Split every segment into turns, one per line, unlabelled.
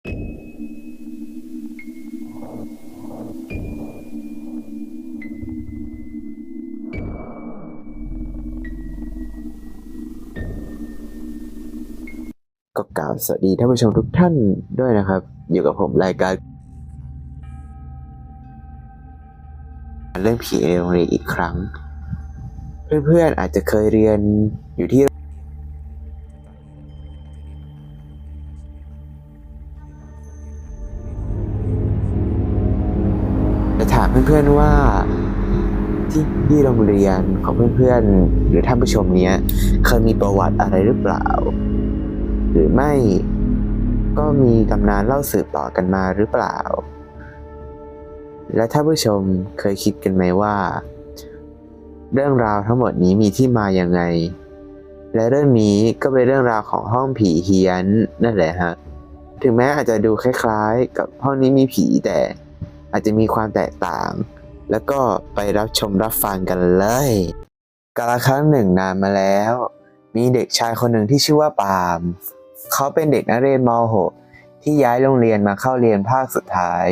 ก็กล่าวสวัสดีท่านผู้ชมทุกท่านด้วยนะครับ อยู่กับผมรายการเรื่องผีในโรงเรียนอีกครั้ง เพื่อนๆอาจจะเคยเรียนอยู่ที่ามเพื่อนๆว่าที่ที่โรงเรียนของเพื่อนๆ หรือท่านผู้ชมเนี้ยเคยมีประวัติอะไรหรือเปล่า หรือไม่ก็มีตำนานเล่าสืบต่อกันมาหรือเปล่า และท่านผู้ชมเคยคิดกันไหมว่า เรื่องราวทั้งหมดนี้มีที่มาอย่างไง และเรื่องนี้ก็เป็นเรื่องราวของห้องผีเฮียนนั่นแหละฮะถึงแม้อาจจะดูคล้ายๆ กับห้องนี้มีผีแต่ อาจจะมีความแตกต่าง แล้วก็ไปรับชมรับฟังกันเลยกาลครั้งหนึ่งนานมาแล้ว มีเด็กชายคนหนึ่งที่ชื่อว่าปาล์มเขาเป็นเด็กนักเรียนม .6 ที่ย้ายโรงเรียนมาเข้าเรียนภาคสุดท้าย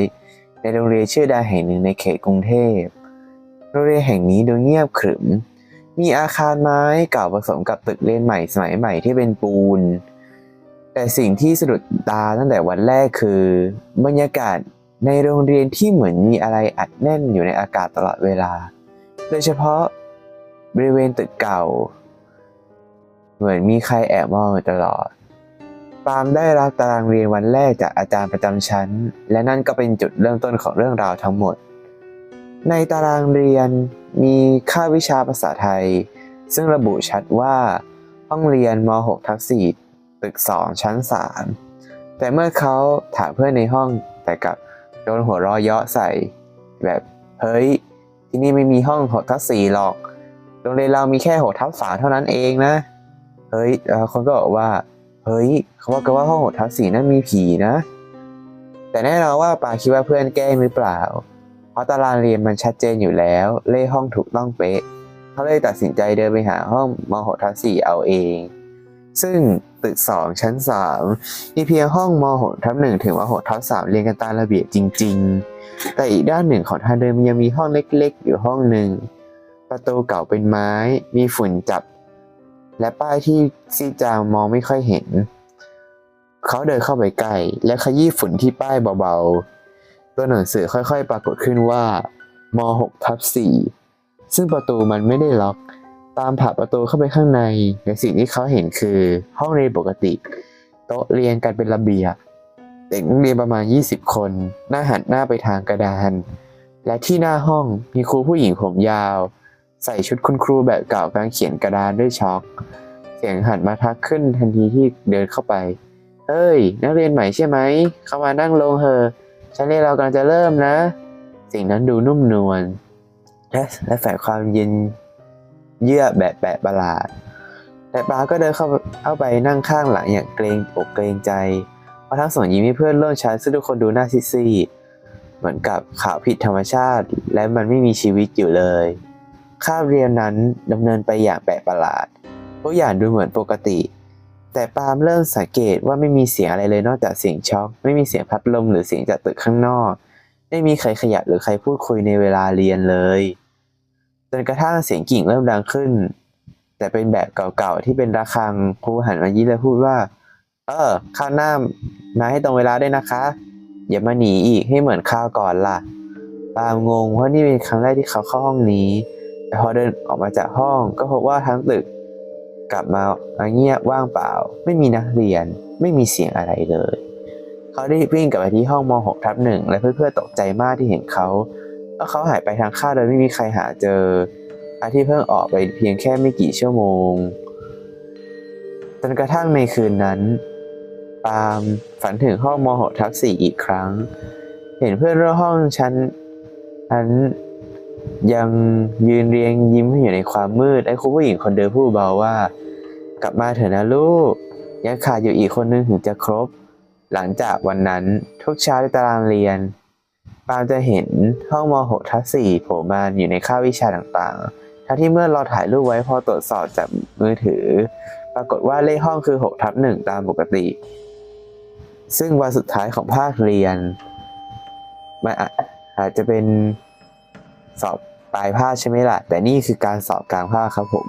ในโรงเรียนชื่อดังแห่งหนึ่งในเขตกรุงเทพโรงเรียนแห่งนี้ดูเงียบขรึม มีอาคารไม้เก่าผสมกับตึกเรียนใหม่สมัยใหม่ที่เป็นปูน แต่สิ่งที่สะดุดตาตั้งแต่วันแรกคือ บรรยากาศ ในโรงเรียนที่เหมือนมีอะไรอัดแน่นอยู่ในอากาศตลอดเวลา โดยเฉพาะบริเวณตึกเก่า เหมือนมีใครแอบมองอยู่ตลอด ปาล์มได้รับตารางเรียนวันแรกจากอาจารย์ประจำชั้น และนั่นก็เป็นจุดเริ่มต้นของเรื่องราวทั้งหมด ในตารางเรียนมีค่าวิชาภาษาไทย ซึ่งระบุชัดว่าห้องเรียนม .6 ทับ4ตึก 2 ชั้น 3 แต่เมื่อเขาถามเพื่อนในห้องแต่กลับ ดนหัวเรอเยาะใส่ แบบเฮ้ยที่นี่ไม่มีห้อง6ทับ4หรอก โรงเรียนเรามีแค่6ทับ3เท่านั้นเองนะ เฮ้ยคนก็บอกว่า เฮ้ยเขาว่ากันว่าห้องหกทับสี่นั้นมีผีนะ แต่แน่นอนว่าปาคิดว่าเพื่อนแกล้งหรือเปล่า เพราะตารางเรียนมันชัดเจนอยู่แล้ว เลขห้องถูกต้องเป๊ะ เขาเลยตัดสินใจเดินไปหาห้องมหกทับสี่เอาเอง ซึ่งตึกสองชั้นสามมีเพียงห้องมหกทับหนึ่งถึงมหกทับสามเรียงกันตามระเบียบจริง ๆ แต่อีกด้านหนึ่งของทางเดินมันยังมีห้องเล็กๆ อยู่ห้องหนึ่ง ประตูเก่าเป็นไม้ มีฝุ่นจับ และป้ายที่ซีจางมองไม่ค่อยเห็น เขาเดินเข้าไปใกล้และขยี้ฝุ่นที่ป้ายเบาๆ ตัวหนังสือค่อยๆ ปรากฏขึ้นว่าม6ทับ4ซึ่งประตูมันไม่ได้ล็อก ตามผ่าประตูเข้าไปข้างในและสิ่งที่เขาเห็นคือห้องเรียนปกติ โต๊ะเรียนกันเป็นระเบียบเด็กนักเรียนประมาณ 20 คนหน้าหันหน้าไปทางกระดาน และที่หน้าห้องมีครูผู้หญิงผมยาว ใส่ชุดคุณครูแบบเก่ากำลังเขียนกระดานด้วยช็อก เสียงหันมาทักขึ้นทันทีที่เดินเข้าไปเฮ้ย นักเรียนใหม่ใช่ไหม เข้ามานั่งลงเถอะชั้นเรียนเรากำลังจะเริ่มนะ สิ่งนั้นดูนุ่มนวลและและแฝงความเย็น เยื่อแบบแปลกประหลาด แต่ปาก็เดินเข้าเข้าไปนั่งข้างหลังอย่างเกรงอกเกรงใจเพราะทั้งสองยิ้มให้เพื่อนร่วมชั้นซึ่งทุกคนดูหน้าซีดเหมือนกับข่าวผิดธรรมชาติ และมันไม่มีชีวิตอยู่เลยคาบเรียนนั้นดำเนินไปอย่างแปลกประหลาดทุกอย่างดูเหมือนปกติ แต่ปาล์มเริ่มสังเกตว่าไม่มีเสียงอะไรเลยนอกจากเสียงช็อกไม่มีเสียงพัดลมหรือเสียงจากตึกข้างนอก ไม่มีใครขยับหรือใครพูดคุยในเวลาเรียนเลย จนกระทั่งเสียงกิ่งเริ่มดังขึ้น แต่เป็นแบบเก่าๆที่เป็นระฆังครูหันมายิ้มและพูดว่า เออข้าวหน้ามาให้ตรงเวลาด้วยนะคะ อย่ามาหนีอีกให้เหมือนข้าวก่อนล่ะปามงงเพราะนี่เป็นครั้งแรกที่เขาเข้าห้องนี้แต่พอเดินออกมาจากห้องก็พบว่าทั้งตึกกลับมาเงียบว่างเปล่า ไม่มีนักเรียนไม่มีเสียงอะไรเลย เขาได้วิ่งกลับไปที่ห้องม .6 ทับหนึ่งและเพื่อนๆตกใจมากที่เห็นเขา เพราเขาหายไปทางค่ายโดยไม่มีใครหาเจออาที่เพิ่งออกไปเพียงแค่ไม่กี่ชั่วโมง จนกระทั่งในคืนนั้น ปาล์มฝันถึงห้องม .6 ทับ4อีกครั้ง เห็นเพื่อนร่วมห้องชั้นนั้นยังยืนเรียงยิ้มอยู่ในความมืด ไอ้ครูผู้หญิงคนเดิมพูดเบาว่า กลับมาเถอะนะลูก ยังขาดอยู่อีกคนนึงถึงจะครบ หลังจากวันนั้นทุกเช้าในตารางเรียน ปาล์มจะเห็นห้องม .6 ทับ4โผล่มาอยู่ในค่าวิชาต่างๆ ทั้งที่เมื่อเราถ่ายรูปไว้พอตรวจสอบจากมือถือ ปรากฏว่าเลขห้องคือ6ทับ1ตามปกติ ซึ่งวันสุดท้ายของภาคเรียนมันอาจจะเป็นสอบปลายภาคใช่ไหมล่ะ แต่นี่คือการสอบกลางภาคครับผม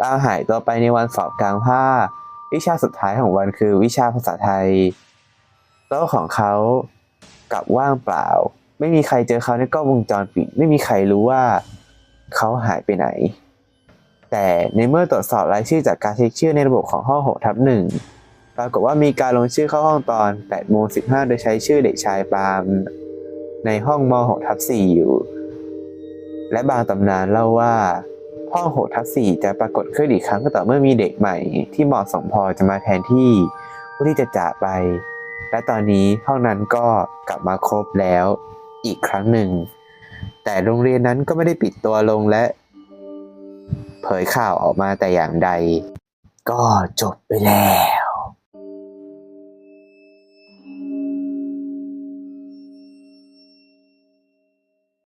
ดาหายตัวไปในวันสอบกลางภาควิชาสุดท้ายของวันคือวิชาภาษาไทยโต๊ะของเขา กลับว่างเปล่า ไม่มีใครเจอเขาในกล้องวงจรปิด ไม่มีใครรู้ว่าเขาหายไปไหน แต่ในเมื่อตรวจสอบรายชื่อจากการเช็คชื่อในระบบของห้อง6ทับหนึ่งปรากฏว่ามีการลงชื่อเข้าห้องตอน8โมง15 โดยใช้ชื่อเด็กชายปาล์มในห้องม6ทับ4อยู่ และบางตำนานเล่าว่า ห้อง6ทับ4จะปรากฏขึ้นอีกครั้งก็ต่อเมื่อมีเด็กใหม่ ที่เหมาะสมพอจะมาแทนที่ผู้ที่จะจากไป และตอนนี้ห้องนั้นก็กลับมาครบแล้วอีกครั้งหนึ่ง แต่โรงเรียนนั้นก็ไม่ได้ปิดตัวลงและ เผยข่าวออกมาแต่อย่างใด ก็จบไปแล้ว